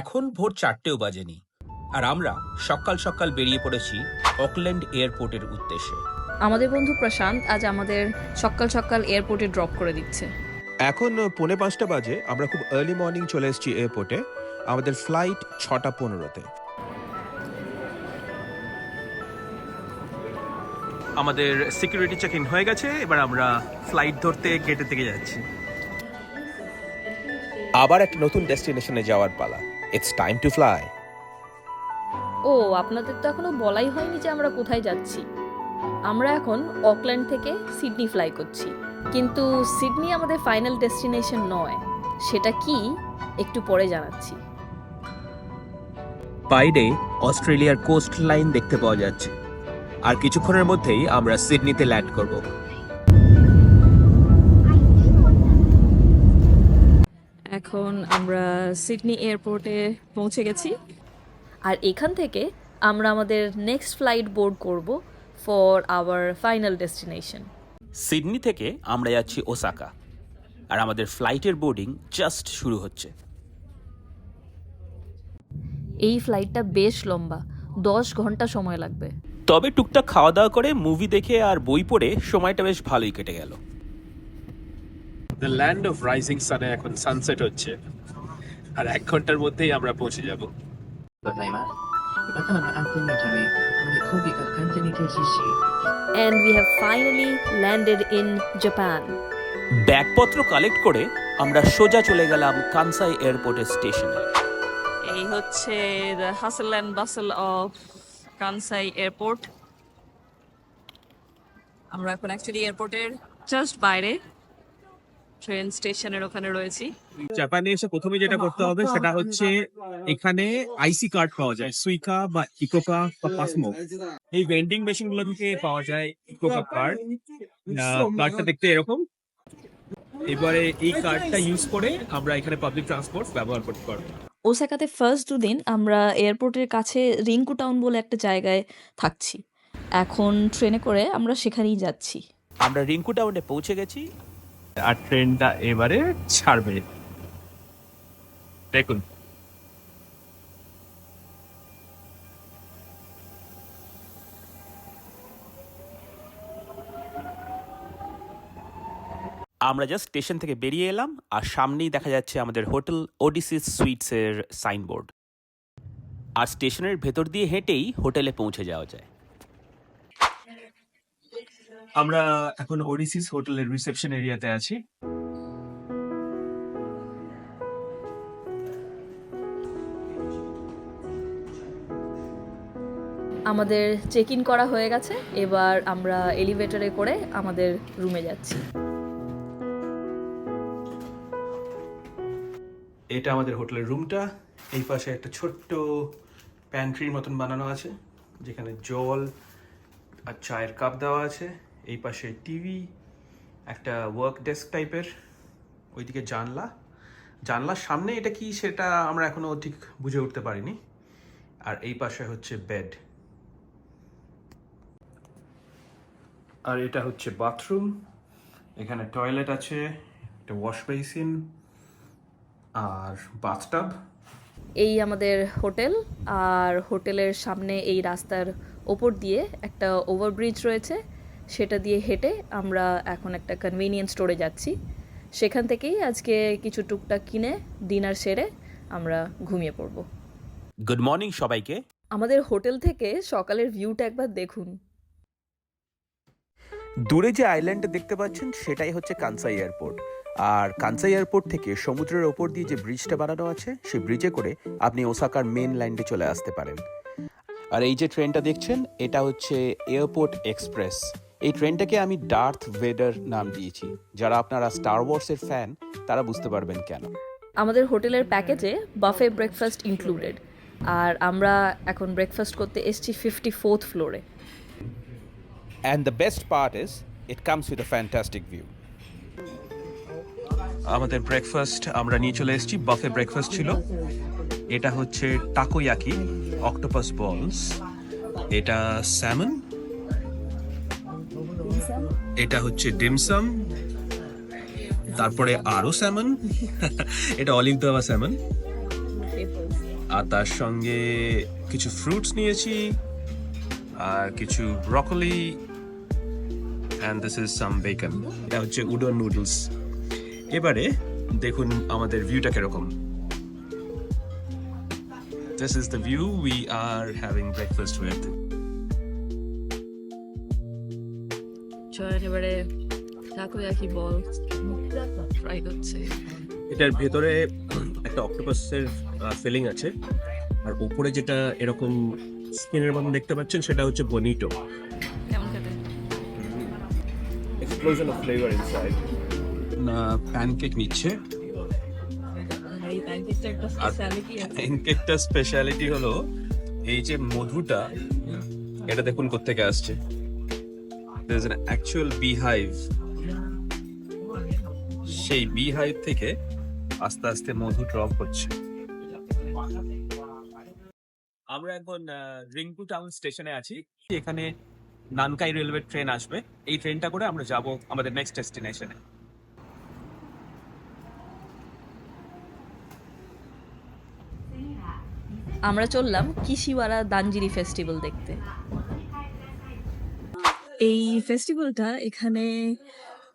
এখন ভোর চারটেও বাজেনি। আর আমরা সকাল সকাল বেরিয়ে পড়েছি অকল্যান্ড এয়ারপোর্টের উদ্দেশ্যে। আমাদের বন্ধু প্রশান্ত আজ আমাদের সকাল সকাল এয়ারপোর্টে ড্রপ করে দিচ্ছে। এখন পৌনে পাঁচটা বাজে আমরা খুব আর্লি মর্নিং চলে এসেছি এয়ারপোর্টে আমাদের ফ্লাইট ছটা পনেরোতে। আমাদের সিকিউরিটি চেক ইন হয়ে গেছে এবার আমরা ফ্লাইট ধরতে গেটের থেকে যাচ্ছি। আবার একটা নতুন ডেস্টিনেশনে যাওয়ার পালা। ইটস টাইম টু ফ্লাই ও আপনাদের তো এখনও বলাই হয়নি যে আমরা কোথায় যাচ্ছি। আমরা এখন অকল্যান্ড থেকে সিডনি ফ্লাই করছি। কিন্তু সিডনি আমাদের ফাইনাল ডেস্টিনেশন নয়। সেটা কি? একটু পরে জানাচ্ছি। বাইরে অস্ট্রেলিয়ার কোস্ট লাইন দেখতে পাওয়া যাচ্ছে। আর কিছুক্ষণের মধ্যেই আমরা সিডনিতে ল্যান্ড করব। এখন আমরা সিডনি এয়ারপোর্টে পৌঁছে গেছি। আর এখান থেকে আমরা আমাদের নেক্সট ফ্লাইট বোর্ড করব for our final destination Sydney থেকে আমরা যাচ্ছি ওসাকা। আর আমাদের ফ্লাইটের বোর্ডিং জাস্ট শুরু হচ্ছে। এই ফ্লাইটটা বেশ লম্বা দশ ঘণ্টা সময় লাগবে। তবে টুকটাক খাওয়া দাওয়া করে মুভি দেখে আর বই পড়ে সময়টা বেশ ভালোই কেটে গেল। দ্য ল্যান্ড অফ রাইজিং সানে এখন সানসেট হচ্ছে আর এক ঘন্টার মধ্যেই আমরা পৌঁছে যাব ございます。またの安全のため、この飛行機が完全に停止し、 and we have finally landed in Japan. ব্যাগপত্র কালেক্ট করে আমরা সোজা চলে গেলাম কানসাই এয়ারপোর্টের স্টেশনে এই হচ্ছে the hustle and bustle of Kansai airport আমরা এখন অ্যাকচুয়ালি এয়ারপোর্টের জাস্ট বাইরে ট্রেন স্টেশনের ওখানে রয়েছি। জাপানে এসে প্রথমে যেটা করতে হবে সেটা হচ্ছে এখানে আইসি কার্ড পাওয়া যায় সুইকা বা ইকোকা বা পাসমো এই ভেন্ডিং মেশিনগুলো থেকে পাওয়া যায় ইকোকা কার্ড কার্ডটা দেখতে এরকম। এবারে এই কার্ডটা ইউজ করে আমরা এখানে পাবলিক ট্রান্সপোর্ট ব্যবহার করতে পারব। ওসাকাতে ফার্স্ট দুদিন আমরা এয়ারপোর্টের কাছে রিঙ্কু টাউন বলে একটা জায়গায় থাকছি। এখন ট্রেনে করে আমরা সেখানেই যাচ্ছি। আমরা রিঙ্কু টাউনে পৌঁছে গেছি। আর ট্রেনটা এবারে ছাড়বে। দেখুন। আমরা জাস্ট স্টেশন থেকে বেরিয়ে এলাম, আর সামনেই দেখা যাচ্ছে আমাদের হোটেল ওডিসিস সুইটসের সাইনবোর্ড। আর স্টেশনের ভেতর দিয়ে হেঁটেই হোটেলে পৌঁছে যাওয়া যায়। আমরা এখন ওডিসিস হোটেলের রিসেপশন এরিয়াতে আছি। আমাদের চেক ইন করা হয়ে গেছে এবার আমরা এলিভেটরে করে আমাদের রুমে যাচ্ছি। এটা আমাদের হোটেলের রুমটা এই পাশে একটা ছোট্ট প্যান্ট্রির মতন বানানো আছে যেখানে জল আর চায়ের কাপ দেওয়া আছে। এই পাশে টিভি, একটা ওয়ার্ক ডেস্ক টাইপের ওইদিকে জানলা। জানলার সামনে এটা কি সেটা আমরা এখনও ঠিক বুঝে উঠতে পারিনি। আর এই পাশে হচ্ছে বেড আর এটা হচ্ছে বাথরুম এখানে টয়লেট আছে, একটা ওয়াশ বেসিন আর বাথটাব এই আমাদের হোটেল, আর হোটেলের সামনে এই রাস্তার ওপর দিয়ে একটা ওভারব্রিজ রয়েছে। সেটা দিয়ে হেঁটে আমরা এখন একটা কনভিনিয়েন্স স্টোরে যাচ্ছি। সেখান থেকেই আজকে কিছু টুকটাক কিনে ডিনার সেরে আমরা ঘুমিয়ে পড়ব। গুড মর্নিং সবাইকে। আমাদের হোটেল থেকে সকালের ভিউটা একবার দেখুন। দূরে যে আইল্যান্ডটা দেখতে পাচ্ছেন সেটাই হচ্ছে কানসাই এয়ারপোর্ট আর কানসাই এয়ারপোর্ট থেকে সমুদ্রের ওপর দিয়ে যে ব্রিজটা বানানো আছে সেই ব্রিজে করে আপনি ওসাকার মেন ল্যান্ডে চলে আসতে পারেন। আর এই যে ট্রেনটা দেখছেন এটা হচ্ছে এয়ারপোর্ট এক্সপ্রেস এই ট্রেনটাকে আমি ডার্থ ভেডার নাম দিয়েছি। যারা আপনারা স্টার ওয়ার্সের ফ্যান তারা বুঝতে পারবেন কেন। আমাদের হোটেলের প্যাকেজে বাফে ব্রেকফাস্ট ইনক্লুডেড আর আমরা এখন ব্রেকফাস্ট করতে এসছি ফিফটি ফোর্থ ফ্লোরে and the best part is it comes with a fantastic view আমাদের ব্রেকফাস্ট আমরা নিয়ে চলে এসেছি। বাফে ব্রেকফাস্ট ছিল। এটা হচ্ছে টাকোয়াকি অক্টোপাস বলস এটা স্যামন এটা হচ্ছে ডিমসাম, তারপরে আরও স্যামন এটা অলিভ দেওয়া স্যামন আর তার সঙ্গে কিছু ফ্রুটস নিয়েছি, আর কিছু broccoli and this is some bacon এটা হচ্ছে উডন নুডলস এবারে দেখুন আমাদের ভিউটা কীরকম। This is the view we are having breakfast with. চলেন এবারে টাকোয়াকি বল ফ্রাই হচ্ছে এটার ভেতরে একটা অক্টোপাসের ফিলিং আছে। আর উপরে যেটা এরকম স্কিনের মতন দেখতে পাচ্ছেন সেটা হচ্ছে বনিটো কেমন খেতে? Explosion of flavour inside pancake নিচ্ছে। এই প্যানকেকটা স্পেশালিটি হলো এই যে মধুটা এটা দেখুন কোত্থেকে আসছে। There's an actual beehive. সেই বিহাইভ থেকে আস্তে আস্তে মধু ড্রপ হচ্ছে। আমরা এখন রিংকু টাউন স্টেশনে আছি। এখানে নানকাই রেলওয়ে ট্রেন আসবে। এই ট্রেনটা করে আমরা যাব আমাদের নেক্সট ডেস্টিনেশনে আমরা চললাম কিশিওয়ারা দানজিরি ফেস্টিভ্যাল দেখতে। এই ফেস্টিভ্যালটা এখানে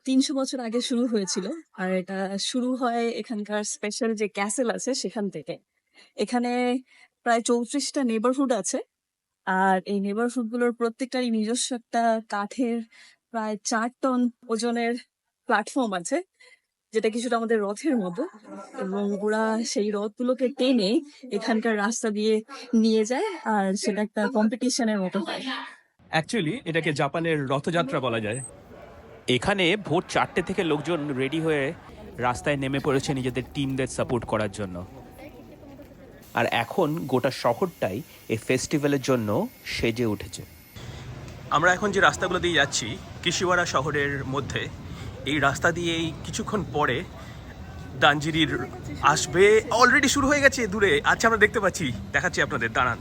তিনশো বছর আগে শুরু হয়েছিল। আর এটা শুরু হয় এখানকার স্পেশাল যে ক্যাসেল আছে সেখান থেকে। এখানে প্রায় চৌত্রিশটা নেবারহুড আছে। আর এই নেবারহুডগুলোর প্রত্যেকটারই নিজস্ব একটা কাঠের প্রায় চার টন ওজনের প্ল্যাটফর্ম আছে, যেটা কিছুটা আমাদের রথের মতো। এবং ওরা সেই রথগুলোকে টেনে এখানকার রাস্তা দিয়ে নিয়ে যায়, আর সেটা একটা কম্পিটিশনের মতো হয়। অ্যাকচুয়ালি এটাকে জাপানের রথযাত্রা বলা যায়। এখানে ভোর চারটে থেকে লোকজন রেডি হয়ে রাস্তায় নেমে পড়েছে নিজেদের টিমদের সাপোর্ট করার জন্য। আর এখন গোটা শহরটাই এই ফেস্টিভ্যালের জন্য সেজে উঠেছে। আমরা এখন যে রাস্তাগুলো দিয়ে যাচ্ছি কিশিওয়ারা শহরের মধ্যে এই রাস্তা দিয়েই কিছুক্ষণ পরে দাঞ্জিরির আসবে। অলরেডি শুরু হয়ে গেছে দূরে। আচ্ছা আমরা দেখতে পাচ্ছি। দেখাচ্ছি আপনাদের দাঁড়ান।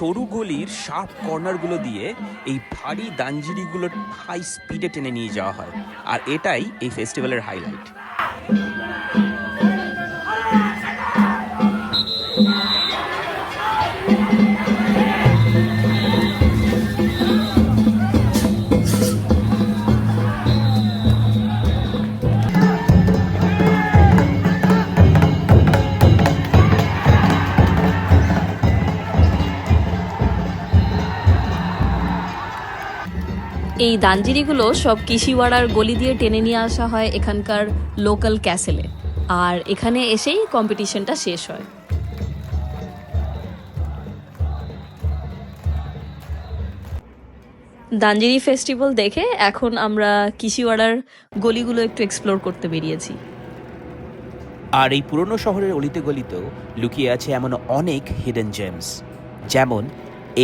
সরু গলির শার্প কর্নারগুলো দিয়ে এই ভারী দাঞ্জিরিগুলো হাই স্পিডে টেনে নিয়ে যাওয়া হয়। আর এটাই এই ফেস্টিভ্যালের হাইলাইট এই দাঞ্জিরিগুলো সব কিশিওয়াড়ার গলি দিয়ে টেনে নিয়ে আসা হয় এখানকার লোকাল ক্যাসেলে। আর এখানে এসেই কম্পিটিশনটা শেষ হয়। দাঞ্জিরি ফেস্টিভ্যাল দেখে এখন আমরা কিশিওয়াড়ার গলিগুলো একটু এক্সপ্লোর করতে বেরিয়েছি। আর এই পুরনো শহরের অলিতে গলিতেও লুকিয়ে আছে এমন অনেক হিডেন জেমস যেমন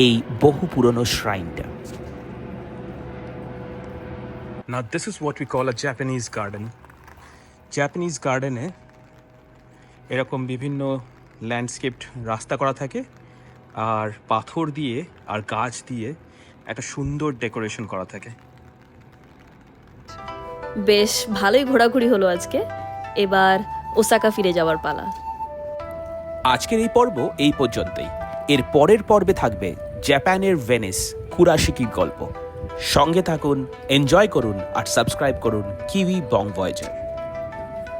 এই বহু পুরনো শ্রাইনটা না this is what we call a Japanese garden Japanese গার্ডেনে এরকম বিভিন্ন ল্যান্ডস্কেপড রাস্তা করা থাকে আর পাথর দিয়ে আর গাছ দিয়ে একটা সুন্দর ডেকোরেশন করা থাকে। বেশ ভালোই ঘোরাঘুরি হলো আজকে। এবার ওসাকা ফিরে যাওয়ার পালা। আজকের এই পর্ব এই পর্যন্তই। এর পরের পর্বে থাকবে জাপানের ভেনিস কুরাশিকির গল্প। সঙ্গে থাকুন এনজয় করুন আর সাবস্ক্রাইব করুন কিউই বং ভয়েজার